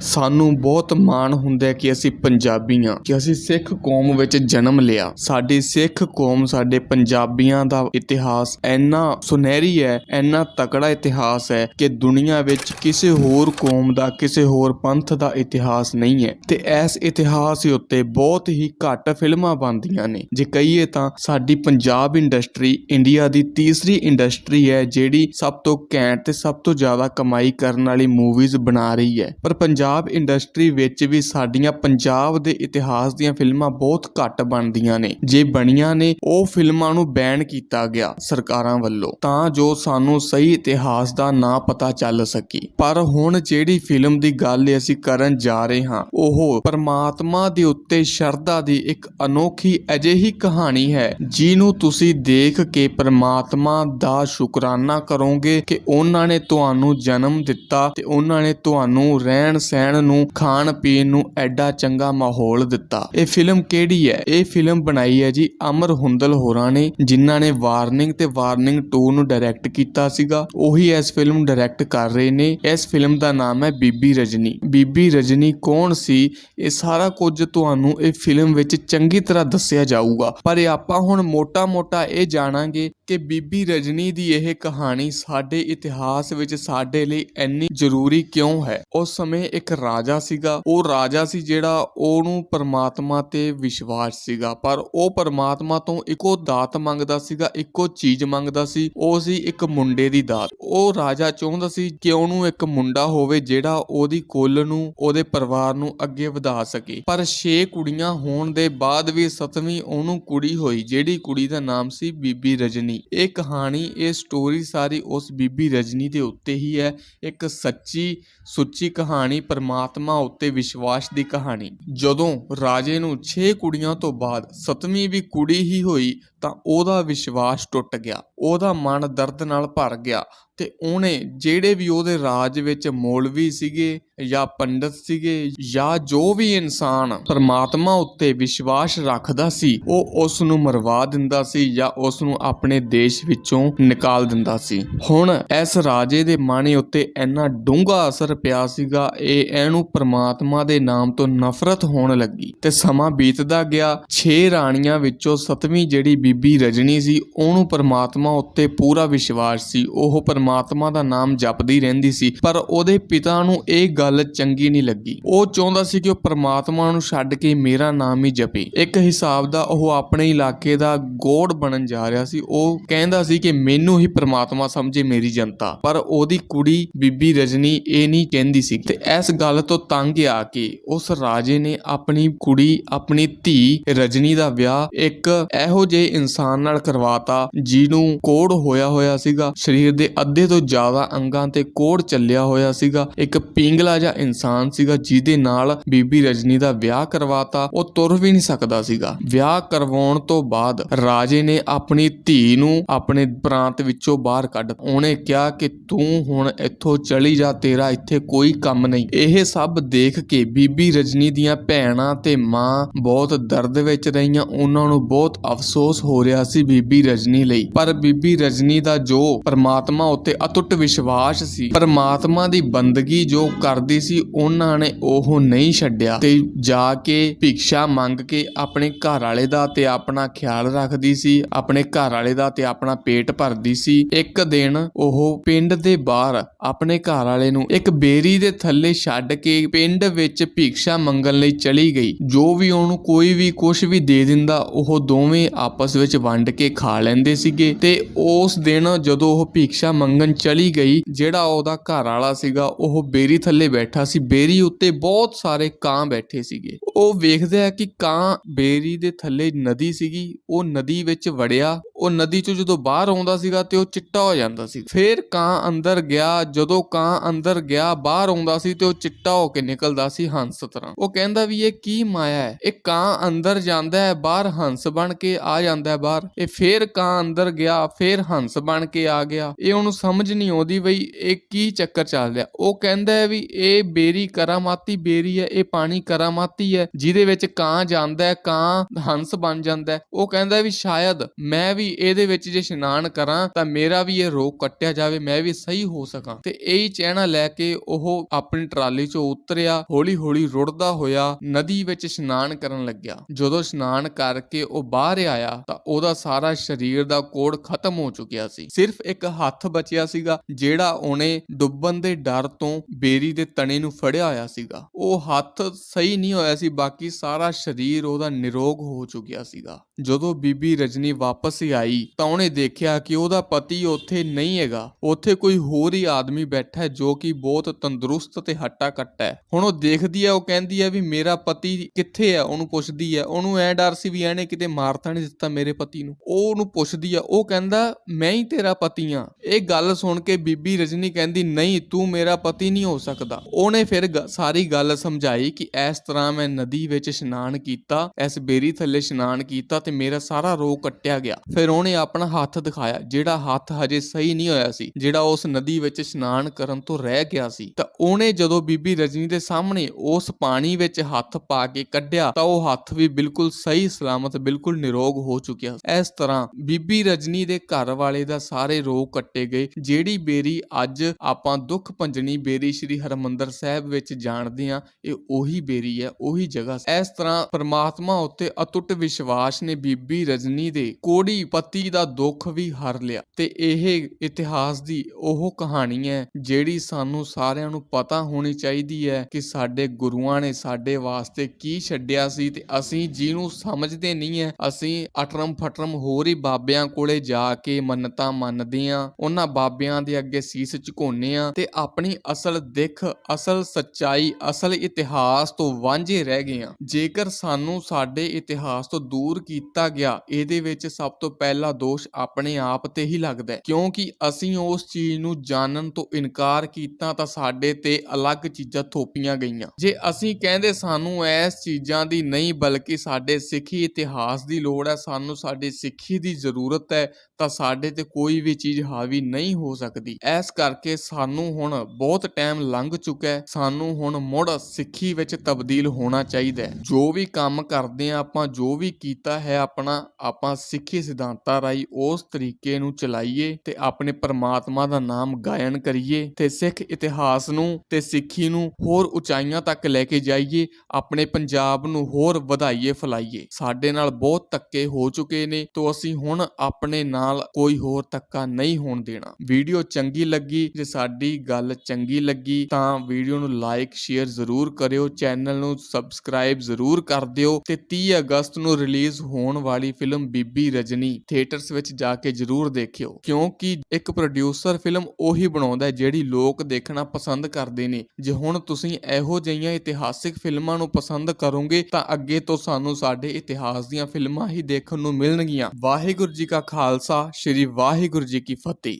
ਸਾਨੂੰ ਬਹੁਤ ਮਾਣ ਹੁੰਦਾ ਹੈ ਕਿ ਅਸੀਂ ਪੰਜਾਬੀ ਹਾਂ, ਕਿ ਅਸੀਂ ਸਿੱਖ ਕੌਮ ਵਿੱਚ ਜਨਮ ਲਿਆ। ਸਾਡੀ ਸਿੱਖ ਕੌਮ ਸਾਡੇ ਪੰਜਾਬੀਆਂ ਦਾ ਇਤਿਹਾਸ ਇੰਨਾ ਸੁਨਹਿਰੀ ਹੈ, ਇੰਨਾ ਤਕੜਾ ਇਤਿਹਾਸ ਹੈ ਕਿ ਦੁਨੀਆ ਵਿੱਚ ਕਿਸੇ ਹੋਰ ਕੌਮ ਦਾ, ਕਿਸੇ ਹੋਰ ਪੰਥ ਦਾ ਇਤਿਹਾਸ ਨਹੀਂ ਹੈ। ਤੇ ਇਸ ਇਤਿਹਾਸ ਉੱਤੇ ਬਹੁਤ ਹੀ ਘੱਟ ਫਿਲਮਾਂ ਬਣਦੀਆਂ ਨੇ। ਜੇ ਕਹੀਏ ਤਾਂ ਸਾਡੀ ਪੰਜਾਬ ਇੰਡਸਟਰੀ ਇੰਡੀਆ ਦੀ ਤੀਸਰੀ ਇੰਡਸਟਰੀ ਹੈ, ਜਿਹੜੀ ਸਭ ਤੋਂ ਘੈਂਟ ਤੇ ਸਭ ਤੋਂ ਜ਼ਿਆਦਾ ਕਮਾਈ ਕਰਨ ਵਾਲੀ ਮੂਵੀਜ਼ ਬਣਾ ਰਹੀ ਹੈ। ਪਰ ਪੰਜਾਬ ਇੰਡਸਟਰੀ ਵਿੱਚ ਵੀ ਸਾਡੀਆਂ ਪੰਜਾਬ ਦੇ ਇਤਿਹਾਸ ਦੀਆਂ ਫਿਲਮਾਂ ਬਹੁਤ ਘੱਟ ਬਣਦੀਆਂ ਨੇ। ਜੇ ਬਣੀਆਂ ਨੇ, ਉਹ ਫਿਲਮਾਂ ਨੂੰ ਬੈਨ ਕੀਤਾ ਗਿਆ ਸਰਕਾਰਾਂ ਵੱਲੋਂ, ਤਾਂ ਜੋ ਸਾਨੂੰ ਸਹੀ ਇਤਿਹਾਸ ਦਾ ਨਾ ਪਤਾ ਚੱਲ ਸਕੇ। ਪਰ ਹੁਣ ਜਿਹੜੀ ਫਿਲਮ ਦੀ ਗੱਲ ਅਸੀਂ ਕਰਨ ਜਾ ਰਹੇ ਹਾਂ, ਉਹ ਪਰਮਾਤਮਾ ਦੇ ਉੱਤੇ ਸ਼ਰਧਾ ਦੀ ਇੱਕ ਅਨੋਖੀ ਅਜਿਹੀ ਕਹਾਣੀ ਹੈ, ਜਿਹਨੂੰ ਤੁਸੀਂ ਦੇਖ ਕੇ ਪਰਮਾਤਮਾ ਦਾ ਸ਼ੁਕਰਾਨਾ ਕਰੋਗੇ ਕਿ ਉਹਨਾਂ ਨੇ ਤੁਹਾਨੂੰ ਜਨਮ ਦਿੱਤਾ ਤੇ ਉਹਨਾਂ ਨੇ ਤੁਹਾਨੂੰ ਰਹਿਣ ਸਹਿਣ ਨੂੰ, ਖਾਣ ਪੀਣ ਨੂੰ ਐਡਾ ਚੰਗਾ ਮਾਹੌਲ ਦਿੱਤਾ। ਇਹ ਫਿਲਮ ਕਿਹੜੀ ਹੈ? ਇਹ ਫਿਲਮ ਬਣਾਈ ਹੈ ਜੀ ਅਮਰ ਹੁੰਦਲ ਹੋਰਾਂ ਨੇ, ਜਿਨ੍ਹਾਂ ਨੇ ਵਾਰਨਿੰਗ ਤੇ ਵਾਰਨਿੰਗ 2 ਨੂੰ ਡਾਇਰੈਕਟ ਕੀਤਾ ਸੀਗਾ। ਉਹੀ ਇਸ ਫਿਲਮ ਨੂੰ ਡਾਇਰੈਕਟ ਕਰ ਰਹੇ ਨੇ। ਇਸ ਫਿਲਮ ਦਾ ਨਾਮ ਹੈ ਬੀਬੀ ਰਜਨੀ। ਬੀਬੀ ਰਜਨੀ ਕੌਣ ਸੀ? ਇਹ ਸਾਰਾ ਕੁਝ ਤੁਹਾਨੂੰ ਇਹ ਫਿਲਮ ਵਿੱਚ ਚੰਗੀ ਤਰ੍ਹਾਂ ਦੱਸਿਆ ਜਾਊਗਾ। ਪਰ ਆਪਾਂ ਹੁਣ ਮੋਟਾ-ਮੋਟਾ ਇਹ ਜਾਣਾਂਗੇ ਕਿ ਬੀਬੀ ਰਜਨੀ ਦੀ ਇਹ ਕਹਾਣੀ ਸਾਡੇ ਇਤਿਹਾਸ ਵਿੱਚ ਸਾਡੇ ਲਈ ਇੰਨੀ ਜ਼ਰੂਰੀ ਕਿਉਂ ਹੈ? ਉਸ ਸਮੇਂ ਇੱਕ ਰਾਜਾ ਸੀਗਾ, ਉਹ ਰਾਜਾ ਸੀ ਜਿਹੜਾ ਉਹਨੂੰ ਪਰਮਾਤਮਾ ਤੇ ਵਿਸ਼ਵਾਸ ਸੀਗਾ, ਪਰ ਉਹ ਪਰਮਾਤਮਾ ਤੋਂ ਇੱਕੋ ਦਾਤ ਮੰਗਦਾ ਸੀਗਾ, ਇੱਕੋ ਚੀਜ਼ ਮੰਗਦਾ ਸੀ, ਉਹ ਸੀ ਇੱਕ ਮੁੰਡੇ ਦੀ ਦਾਤ। ਉਹ ਰਾਜਾ ਚਾਹੁੰਦਾ ਸੀ ਕਿ ਉਹਨੂੰ ਇੱਕ ਮੁੰਡਾ ਹੋਵੇ ਜਿਹੜਾ ਉਹਦੀ ਕੁੱਲ ਨੂੰ, ਉਹਦੇ ਪਰਿਵਾਰ ਨੂੰ ਅੱਗੇ ਵਧਾ ਸਕੇ। ਪਰ 6 ਕੁੜੀਆਂ ਹੋਣ ਦੇ ਬਾਅਦ ਵੀ ਸੱਤਵੀਂ ਉਹਨੂੰ ਕੁੜੀ ਹੋਈ, ਜਿਹੜੀ ਕੁੜੀ ਦਾ ਨਾਮ ਸੀ ਬੀਬੀ ਰਜਨੀ। ਇਹ ਕਹਾਣੀ, ਇਹ ਸਟੋਰੀ ਸਾਰੀ ਉਸ ਬੀਬੀ ਰਜਨੀ ਦੇ ਉੱਤੇ ਹੀ ਹੈ। ਇੱਕ ਸੱਚੀ ਸੁੱਚੀ ਕਹਾਣੀ ਪਰਮਾਤਮਾ ਉੱਤੇ ਵਿਸ਼ਵਾਸ ਦੀ ਕਹਾਣੀ। ਜਦੋਂ ਰਾਜੇ ਨੂੰ 6 ਕੁੜੀਆਂ ਤੋਂ ਬਾਅਦ ਸੱਤਵੀਂ ਵੀ ਕੁੜੀ ਹੀ ਹੋਈ ਤਾਂ ਉਹਦਾ ਵਿਸ਼ਵਾਸ ਟੁੱਟ ਗਿਆ। ਉਹਦਾ ਮਨ ਦਰਦ ਨਾਲ ਭਰ ਗਿਆ। ਤੇ ਉਹਨੇ ਜਿਹੜੇ ਵੀ ਉਹਦੇ ਰਾਜ ਵਿੱਚ ਮੌਲਵੀ ਸੀਗੇ ਜਾਂ ਪੰਡਤ ਸੀਗੇ ਜਾਂ ਜੋ ਵੀ ਇਨਸਾਨ ਪਰਮਾਤਮਾ ਉੱਤੇ ਵਿਸ਼ਵਾਸ ਰੱਖਦਾ ਸੀ, ਉਹ ਉਸ ਨੂੰ ਮਰਵਾ ਦਿੰਦਾ ਸੀ ਜਾਂ ਉਸ ਨੂੰ ਆਪਣੇ ਦੇਸ਼ ਵਿੱਚੋਂ ਨਿਕਾਲ ਦਿੰਦਾ ਸੀ। ਹੁਣ ਇਸ ਰਾਜੇ ਦੇ ਮਨ ਉੱਤੇ ਇੰਨਾ ਡੂੰਘਾ ਅਸਰ ਪਿਆ ਸੀਗਾ, ਇਹ ਇਹਨੂੰ ਪਰਮਾਤਮਾ ਦੇ ਨਾਮ ਤੋਂ ਨਫ਼ਰਤ ਹੋਣ ਲੱਗੀ ਤੇ ਸਮਾਂ ਬੀਤਦਾ ਗਿਆ। 6 ਰਾਣੀਆਂ ਵਿੱਚੋਂ ਸੱਤਵੀਂ ਜਿਹੜੀ ਬੀਬੀ ਰਜਨੀ ਸੀ, ਉਹਨੂੰ ਪਰਮਾਤਮਾ ਉੱਤੇ ਪੂਰਾ ਵਿਸ਼ਵਾਸ ਸੀ, ਉਹ ਪਰਮਾਤਮਾ ਦਾ ਨਾਮ ਜਪਦੀ ਰਹਿੰਦੀ ਸੀ, ਪਰ ਉਹਦੇ ਪਿਤਾ ਨੂੰ ਇਹ ਗੱਲ ਚੰਗੀ ਨਹੀਂ ਲੱਗੀ। ਉਹ ਚਾਹੁੰਦਾ ਸੀ ਕਿ ਉਹ ਪਰਮਾਤਮਾ ਨੂੰ ਛੱਡ ਕੇ ਮੇਰਾ ਨਾਮ ਹੀ ਜਪੇ। ਇੱਕ ਹਿਸਾਬ ਦਾ ਉਹ ਆਪਣੇ ਇਲਾਕੇ ਦਾ ਗੋੜ ਬਣਨ ਜਾ ਰਿਹਾ ਸੀ। ਉਹ ਕਹਿੰਦਾ ਸੀ ਕਿ ਮੈਨੂੰ ਹੀ ਪਰਮਾਤਮਾ ਸਮਝੇ ਮੇਰੀ ਜਨਤਾ। ਪਰ ਉਹਦੀ ਕੁੜੀ ਬੀਬੀ ਰਜਨੀ ਇਹ ਨਹੀਂ ਕਹਿੰਦੀ ਸੀ। ਤੇ ਇਸ ਗੱਲ ਤੋਂ ਤੰਗ ਆ ਕੇ ਉਸ ਰਾਜੇ ਨੇ ਆਪਣੀ ਕੁੜੀ, ਆਪਣੀ ਧੀ ਰਜਨੀ ਦਾ ਵਿਆਹ ਇੱਕ ਇਹੋ ਜਿਹੇ ਇਨਸਾਨ ਨਾਲ ਕਰਵਾਤਾ, ਜਿਹਨੂੰ ਕੋੜ ਹੋਇਆ ਹੋਇਆ ਸੀਗਾ। ਸਰੀਰ ਦੇ ਅੱਧੇ ਤੋਂ ਜ਼ਿਆਦਾ ਅੰਗਾਂ ਤੇ ਕੋੜ ਚੱਲਿਆ ਹੋਇਆ ਸੀਗਾ। ਇੱਕ ਪਿੰਗਲਾ ਜਿਹਾ ਇਨਸਾਨ ਸੀਗਾ, ਜਿਹਦੇ ਨਾਲ ਬੀਬੀ ਰਜਨੀ ਦਾ ਵਿਆਹ ਕਰਵਾਤਾ। ਉਹ ਤੁਰ ਵੀ ਨਹੀਂ ਸਕਦਾ ਸੀਗਾ। ਵਿਆਹ ਕਰਵਾਉਣ ਤੋਂ ਬਾਅਦ ਰਾਜੇ ਨੇ ਆਪਣੀ ਧੀ ਨੂੰ ਆਪਣੇ ਪ੍ਰਾਂਤ ਵਿੱਚੋਂ ਬਾਹਰ ਕੱਢ ਉਹਨੇ ਕਿਹਾ ਕਿ ਤੂੰ ਹੁਣ ਇੱਥੋਂ ਚਲੀ ਜਾ, ਤੇਰਾ ਇੱਥੇ ਕੋਈ ਕੰਮ ਨਹੀਂ। ਇਹ ਸਭ ਦੇਖ ਕੇ ਬੀਬੀ ਰਜਨੀ ਦੀਆਂ ਭੈਣਾਂ ਤੇ ਮਾਂ ਬਹੁਤ ਦਰਦ ਵਿੱਚ ਰਹੀਆਂ। ਉਹਨਾਂ ਨੂੰ ਬਹੁਤ ਅਫਸੋਸ ਹੋ ਰਿਹਾ ਸੀ ਬੀਬੀ ਰਜਨੀ ਲਈ। ਪਰ ਬੀਬੀ ਰਜਨੀ ਦਾ ਜੋ ਪਰਮਾਤਮਾ ਉੱਤੇ ਅਟੁੱਟ ਵਿਸ਼ਵਾਸ ਸੀ। ਪਰਮਾਤਮਾ ਦੀ ਬੰਦਗੀ ਜੋ ਕਰਦੀ ਸੀ, ਉਹਨਾਂ ਨੇ ਉਹ ਨਹੀਂ ਛੱਡਿਆ ਤੇ ਜਾ ਕੇ ਭਿਕਸ਼ਾ ਮੰਗ ਕੇ ਆਪਣੇ ਘਰ ਵਾਲੇ ਦਾ ਤੇ ਆਪਣਾ ਖਿਆਲ ਰੱਖਦੀ ਸੀ, ਆਪਣੇ ਘਰ ਵਾਲੇ ਦਾ ਤੇ ਆਪਣਾ ਪੇਟ ਭਰਦੀ ਸੀ। ਇੱਕ ਦਿਨ ਉਹ ਪਿੰਡ ਦੇ ਬਾਹਰ ਆਪਣੇ ਘਰ ਵਾਲੇ ਨੂੰ ਇੱਕ ਬੇਰੀ ਦੇ ਥੱਲੇ ਛੱਡ ਕੇ ਪਿੰਡ ਵਿੱਚ ਭਿਕਸ਼ਾ ਮੰਗਣ ਲਈ ਚਲੀ ਗਈ। ਜੋ ਵੀ ਉਹਨੂੰ ਕੋਈ ਵੀ ਕੁਝ ਵੀ ਦੇ ਦਿੰਦਾ, ਉਹ ਦੋਵੇਂ ਆਪਸ ਵਿੱਚ ਵੰਡ ਕੇ ਖਾ ਲੈਂਦੇ ਸੀਗੇ ਤੇ ਉਸ ਦਿਨ ਜਦੋਂ ਉਹ ਭਿਕਸ਼ਾ ਮੰਗਣ ਚਲੀ ਗਈ। ਜਿਹੜਾ ਉਹਦਾ ਘਰ ਵਾਲਾ ਸੀਗਾ, ਉਹ ਬੇਰੀ ਥੱਲੇ ਬੈਠਾ ਸੀ। ਬੇਰੀ ਉੱਤੇ ਬਹੁਤ ਸਾਰੇ ਕਾਂ ਬੈਠੇ ਸੀਗੇ। ਉਹ ਵੇਖਦੇ ਆ ਕਿ ਕਾਂ ਬੇਰੀ ਦੇ ਥੱਲੇ ਨਦੀ ਸੀਗੀ। ਉਹ ਨਦੀ ਵਿੱਚ ਵੜਿਆ। ਉਹ ਨਦੀ ਚੋਂ ਜਦੋਂ ਬਾਹਰ ਆਉਂਦਾ ਸੀਗਾ ਤੇ ਉਹ ਚਿੱਟਾ ਹੋ ਜਾਂਦਾ ਸੀ। ਫੇਰ ਕਾਂ ਅੰਦਰ ਗਿਆ। ਜਦੋਂ ਕਾਂ ਅੰਦਰ ਗਿਆ, ਬਾਹਰ ਆਉਂਦਾ ਸੀ ਤੇ ਉਹ ਚਿੱਟਾ ਹੋ ਕੇ ਨਿਕਲਦਾ ਸੀ ਹੰਸ ਤਰ੍ਹਾਂ। ਉਹ ਕਹਿੰਦਾ ਵੀ ਇਹ ਕੀ ਮਾਇਆ ਹੈ? ਇਹ ਕਾਂ ਅੰਦਰ ਜਾਂਦਾ ਹੈ, ਬਾਹਰ ਹੰਸ ਬਣ ਕੇ ਆ ਜਾਂਦਾ ਹੈ ਬਾਹਰ। ਇਹ ਫੇਰ ਕਾਂ ਅੰਦਰ ਗਿਆ, ਫੇਰ ਹੰਸ ਬਣ ਕੇ ਆ ਗਿਆ। ਇਹ ਉਹਨੂੰ ਸਮਝ ਨਹੀਂ ਆਉਂਦੀ ਬਈ ਇਹ ਕੀ ਚੱਕਰ ਚੱਲ ਰਿਹਾ। ਉਹ ਕਹਿੰਦਾ ਹੈ ਵੀ ਇਹ ਬੇਰੀ ਕਰਾਮਾਤੀ ਬੇਰੀ ਹੈ, ਇਹ ਪਾਣੀ ਕਰਾਮਾਤੀ ਹੈ, ਜਿਹਦੇ ਵਿੱਚ ਕਾਂ ਜਾਂਦਾ ਹੈ, ਕਾਂ ਹੰਸ ਬਣ ਜਾਂਦਾ ਹੈ। ਉਹ ਕਹਿੰਦਾ ਵੀ ਸ਼ਾਇਦ ਮੈਂ ਵੀ ਇਹਦੇ ਵਿੱਚ ਜੇ ਇਸ਼ਨਾਨ ਕਰਾਂ ਤਾਂ ਮੇਰਾ ਵੀ ਇਹ ਰੋਗ ਕੱਟਿਆ ਜਾਵੇ, ਮੈਂ ਵੀ ਸਹੀ ਹੋ ਸਕਾਂ। ਤੇ ਇਹੀ ਚਹਿਣਾ ਲੈ ਕੇ ਉਹ ਆਪਣੀ ਟਰਾਲੀ 'ਚੋਂ ਉਤਰਿਆ ਹੌਲੀ ਹੌਲੀ ਰੁੜਦਾ ਹੋਇਆ ਨਦੀ ਵਿੱਚ ਇਸ਼ਨਾਨ ਕਰਨ ਲੱਗਿਆ। ਜਦੋਂ ਇਸ਼ਨਾਨ ਕਰਕੇ ਉਹ ਬਾਹਰ ਆਇਆ ਤਾਂ ਉਹਦਾ ਸਾਰਾ ਸਰੀਰ ਦਾ ਕੋੜ ਖਤਮ ਹੋ ਚੁੱਕਿਆ ਸੀ। ਸਿਰਫ ਇੱਕ ਹੱਥ ਬਚਿਆ ਸੀਗਾ, ਜਿਹੜਾ ਉਹਨੇ ਡੁੱਬਣ ਦੇ ਡਰ ਤੋਂ ਬੇਰੀ ਦੇ ਤਣੇ ਨੂੰ ਫੜਿਆ ਹੋਇਆ ਸੀਗਾ। ਉਹ ਹੱਥ ਸਹੀ ਨਹੀਂ ਹੋਇਆ ਸੀ, ਬਾਕੀ ਸਾਰਾ ਸਰੀਰ ਉਹਦਾ ਨਿਰੋਗ ਹੋ ਚੁੱਕਿਆ ਸੀਗਾ। ਜਦੋਂ ਬੀਬੀ ਰਜਨੀ ਵਾਪਸ ਆਈ, ਤਾਂ ਉਹਨੇ ਦੇਖਿਆ ਕਿ ਉਹਦਾ ਪਤੀ ਉੱਥੇ ਨਹੀਂ ਹੈਗਾ। ਉੱਥੇ ਕੋਈ ਹੋਰ ਹੀ ਆਦਮੀ ਬੈਠਾ ਹੈ, ਜੋ ਕਿ ਬਹੁਤ ਤੰਦਰੁਸਤ ਤੇ ਹੱਟਾ ਕੱਟਾ ਹੈ। ਹੁਣ ਉਹ ਦੇਖਦੀ ਹੈ, ਉਹ ਕਹਿੰਦੀ ਹੈ ਵੀ ਮੇਰਾ ਪਤੀ ਕਿੱਥੇ ਹੈ? ਉਹਨੂੰ ਪੁੱਛਦੀ ਹੈ। ਉਹਨੂੰ ਐ ਡਰ ਸੀ ਵੀ ਇਹਨੇ ਕਿਤੇ ਮਾਰਤਾ ਨਹੀਂ ਦਿੱਤਾ ਮੇਰੇ ਪਤੀ ਨੂੰ। ਉਹ ਉਹਨੂੰ ਪੁੱਛਦੀ ਹੈ, ਉਹ ਕਹਿੰਦਾ, ਮੈਂ ਹੀ ਤੇਰਾ ਪਤੀ ਆ ਇਹ ਗੱਲ ਗੱਲ ਸੁਣ ਕੇ ਬੀਬੀ ਰਜਨੀ ਕਹਿੰਦੀ, ਨਹੀਂ, ਤੂੰ ਮੇਰਾ ਪਤੀ ਨਹੀਂ ਹੋ ਸਕਦਾ। ਉਹਨੇ ਫਿਰ ਸਾਰੀ ਗੱਲ ਸਮਝਾਈ ਕਿ ਇਸ ਤਰ੍ਹਾਂ ਮੈਂ ਨਦੀ ਵਿੱਚ ਇਸ਼ਨਾਨ ਕੀਤਾ, ਇਸ ਬੇਰੀ ਥੱਲੇ ਇਸ਼ਨਾਨ ਕੀਤਾ ਤੇ ਮੇਰਾ ਸਾਰਾ ਰੋਗ ਕੱਟਿਆ ਗਿਆ। ਫਿਰ ਉਹਨੇ ਆਪਣਾ ਹੱਥ ਦਿਖਾਇਆ, ਜਿਹੜਾ ਹੱਥ ਹਜੇ ਸਹੀ ਨਹੀਂ ਹੋਇਆ ਸੀ, ਜਿਹੜਾ ਉਸ ਨਦੀ ਵਿੱਚ ਇਸ਼ਨਾਨ ਕਰਨ ਤੋਂ ਰਹਿ ਗਿਆ ਸੀ। ਤਾਂ ਉਹਨੇ ਜਦੋਂ ਬੀਬੀ ਰਜਨੀ ਦੇ ਸਾਹਮਣੇ ਉਸ ਪਾਣੀ ਵਿੱਚ ਹੱਥ ਪਾ ਕੇ ਕੱਢਿਆ, ਤਾਂ ਉਹ ਹੱਥ ਵੀ ਬਿਲਕੁਲ ਸਹੀ, ਸਲਾਮਤ, ਬਿਲਕੁਲ ਨਿਰੋਗ ਹੋ ਚੁੱਕਿਆ। ਇਸ ਤਰ੍ਹਾਂ ਬੀਬੀ ਰਜਨੀ ਦੇ ਘਰ ਵਾਲੇ ਦਾ ਸਾਰੇ ਰੋਗ ਕੱਟੇ ਗਏ ਜਿਹੜੀ ਬੇਰੀ ਅੱਜ ਆਪਾਂ ਦੁੱਖ ਭੰਜਣੀ ਬੇਰੀ ਸ੍ਰੀ ਹਰਮੰਦਰ ਸਾਹਿਬ ਵਿੱਚ ਜਾਣਦੇ ਆ ਇਹ ਉਹੀ ਬੇਰੀ ਹੈ, ਉਹੀ ਜਗ੍ਹਾ ਇਸ ਤਰ੍ਹਾਂ ਪ੍ਰਮਾਤਮਾ ਉੱਤੇ ਅਟੁੱਟ ਵਿਸ਼ਵਾਸ ਨੇ ਬੀਬੀ ਰਜਨੀ ਦੇ ਕੋੜੀ ਪਤੀ ਦਾ ਦੁੱਖ ਵੀ ਹਰ ਲਿਆ। ਤੇ ਇਹ ਇਤਿਹਾਸ ਦੀ ਉਹ ਕਹਾਣੀ ਹੈ ਜਿਹੜੀ ਸਾਨੂੰ ਸਾਰਿਆਂ ਨੂੰ ਪਤਾ ਹੋਣੀ ਚਾਹੀਦੀ ਹੈ ਕਿ ਸਾਡੇ ਗੁਰੂਆਂ ਨੇ ਸਾਡੇ ਵਾਸਤੇ ਕੀ ਛੱਡਿਆ ਸੀ ਤੇ ਅਸੀਂ ਜਿਹਨੂੰ ਸਮਝਦੇ ਨਹੀਂ ਹੈ, ਅਸੀਂ ਅਟਰਮ ਫਟਰਮ ਹੋਰ ਹੀ ਬਾਬਿਆਂ ਕੋਲੇ ਜਾ ਕੇ ਮੰਨਤਾ ਮੰਨਦੇ ਆ ਉਹਨਾਂ ਬਾਬਿਆਂ ਦੇ ਅੱਗੇ ਸੀਸ ਝੁਕਾਉਂਦੇ ਆ ਤੇ ਆਪਣੀ ਅਸਲ ਦਿੱਖ, ਅਸਲ ਸੱਚਾਈ, ਅਸਲ ਇਤਿਹਾਸ ਤੋਂ ਵਾਂਝੇ ਰਹਿ ਗਏ ਆ ਜੇਕਰ ਸਾਨੂੰ ਸਾਡੇ ਇਤਿਹਾਸ ਤੋਂ ਦੂਰ ਕੀਤਾ ਗਿਆ, ਇਹਦੇ ਵਿੱਚ ਸਭ ਤੋਂ ਪਹਿਲਾ ਦੋਸ਼ ਆਪਣੇ ਆਪ ਤੇ ਹੀ ਲੱਗਦਾ ਹੈ। ਕਿਉਂਕਿ ਅਸੀਂ ਉਸ ਚੀਜ਼ ਨੂੰ ਜਾਣਨ ਤੋਂ ਇਨਕਾਰ ਕੀਤਾ ਤਾਂ ਸਾਡੇ ਤੇ ਅਲੱਗ ਚੀਜ਼ਾਂ ਥੋਪੀਆਂ ਗਈਆਂ। ਜੇ ਅਸੀਂ ਕਹਿੰਦੇ ਸਾਨੂੰ ਇਸ ਚੀਜ਼ਾਂ ਦੀ ਨਹੀਂ, ਬਲਕਿ ਸਾਡੇ ਸਿੱਖੀ ਇਤਿਹਾਸ ਦੀ ਲੋੜ ਹੈ, ਸਾਨੂੰ ਸਾਡੀ ਸਿੱਖੀ ਦੀ ਜ਼ਰੂਰਤ ਹੈ, ਤਾਂ ਸਾਡੇ ਤੇ ਕੋਈ ਵੀ ਚੀਜ਼ ਹਾਵੀ ਨਹੀਂ ਹੋ ਸਕਦੀ। ਇਸ ਕਰਕੇ ਸਾਨੂੰ ਹੁਣ ਬਹੁਤ ਟਾਈਮ ਲੰਘ ਚੁੱਕਾ ਹੈ। ਸਾਨੂੰ ਹੁਣ ਮੁੜ ਸਿੱਖੀ ਵਿੱਚ ਤਬਦੀਲ ਹੋਣਾ ਚਾਹੀਦਾ ਹੈ। ਜੋ ਵੀ ਕੰਮ ਕਰਦੇ ਆ ਆਪਾਂ, ਜੋ ਵੀ ਕੀਤਾ ਹੈ ਆਪਣਾ, ਆਪਾਂ ਸਿੱਖੀ ਸਿਧਾਂਤਾਂ ਰਾਹੀਂ ਉਸ ਤਰੀਕੇ ਨੂੰ ਚਲਾਈਏ ਤੇ ਆਪਣੇ ਪਰਮਾਤਮਾ ਦਾ ਨਾਮ ਗਾਇਨ ਕਰੀਏ ਤੇ ਸਿੱਖ ਇਤਿਹਾਸ ਨੂੰ ਤੇ ਸਿੱਖੀ ਨੂੰ ਹੋਰ ਉਚਾਈਆਂ ਤੱਕ ਲੈ ਕੇ ਜਾਈਏ, ਆਪਣੇ ਪੰਜਾਬ ਨੂੰ ਹੋਰ ਵਧਾਈਏ, ਫਲਾਈਏ। ਸਾਡੇ ਨਾਲ ਬਹੁਤ ਧੱਕੇ ਹੋ ਚੁੱਕੇ ਨੇ, ਤੋਂ ਅਸੀਂ ਹੁਣ ਆਪਣੇ ਨਾਲ ਕੋਈ ਹੋਰ ਧੱਕਾ ਨਹੀਂ ਹੋਣ ਦੇਣਾ। ਵੀਡੀਓ ਚੰਗੀ ਲੱਗੀ, ਜੇ ਸਾਡੀ ਗੱਲ ਚੰਗੀ ਲੱਗੀ, ਤਾਂ ਵੀਡੀਓ ਨੂੰ ਲਾਈਕ ਸ਼ੇਅਰ ਜ਼ਰੂਰ ਕਰਿਓ ਚੈਨਲ ਨੂੰ ਸਬਸਕ੍ਰਾਈਬ ਜ਼ਰੂਰ ਕਰ ਦਿਓ ਤੇ 30 ਅਗਸਤ ਨੂੰ ਰਿਲੀਜ਼ ਹੋਣ ਵਾਲੀ ਫਿਲਮ ਬੀਬੀ ਰਜਨੀ ਥੀਏਟਰਸ ਵਿੱਚ ਜਾ ਕੇ ਜ਼ਰੂਰ ਦੇਖਿਓ। ਕਿਉਂਕਿ ਇੱਕ ਪ੍ਰੋਡਿਊਸਰ ਫਿਲਮ ਉਹੀ ਬਣਾਉਂਦਾ ਜਿਹੜੀ ਲੋਕ ਦੇਖਣਾ ਪਸੰਦ ਕਰਦੇ ਨੇ। ਜੇ ਹੁਣ ਤੁਸੀਂ ਇਹੋ ਜਿਹੀਆਂ ਇਤਿਹਾਸਿਕ ਫਿਲਮਾਂ ਨੂੰ ਪਸੰਦ ਕਰੋਗੇ, ਤਾਂ ਅੱਗੇ ਤੋਂ ਸਾਨੂੰ ਸਾਡੇ ਇਤਿਹਾਸ ਦੀਆਂ ਫਿਲਮਾਂ ਹੀ ਦੇਖਣ ਨੂੰ ਮਿਲਣਗੀਆਂ। ਵਾਹਿਗੁਰੂ ਜੀ ਕਾ ਖਾਲਸਾ, ਸ੍ਰੀ ਵਾਹਿਗੁਰੂ ਜੀ ਕੀ ਫਤਿਹ।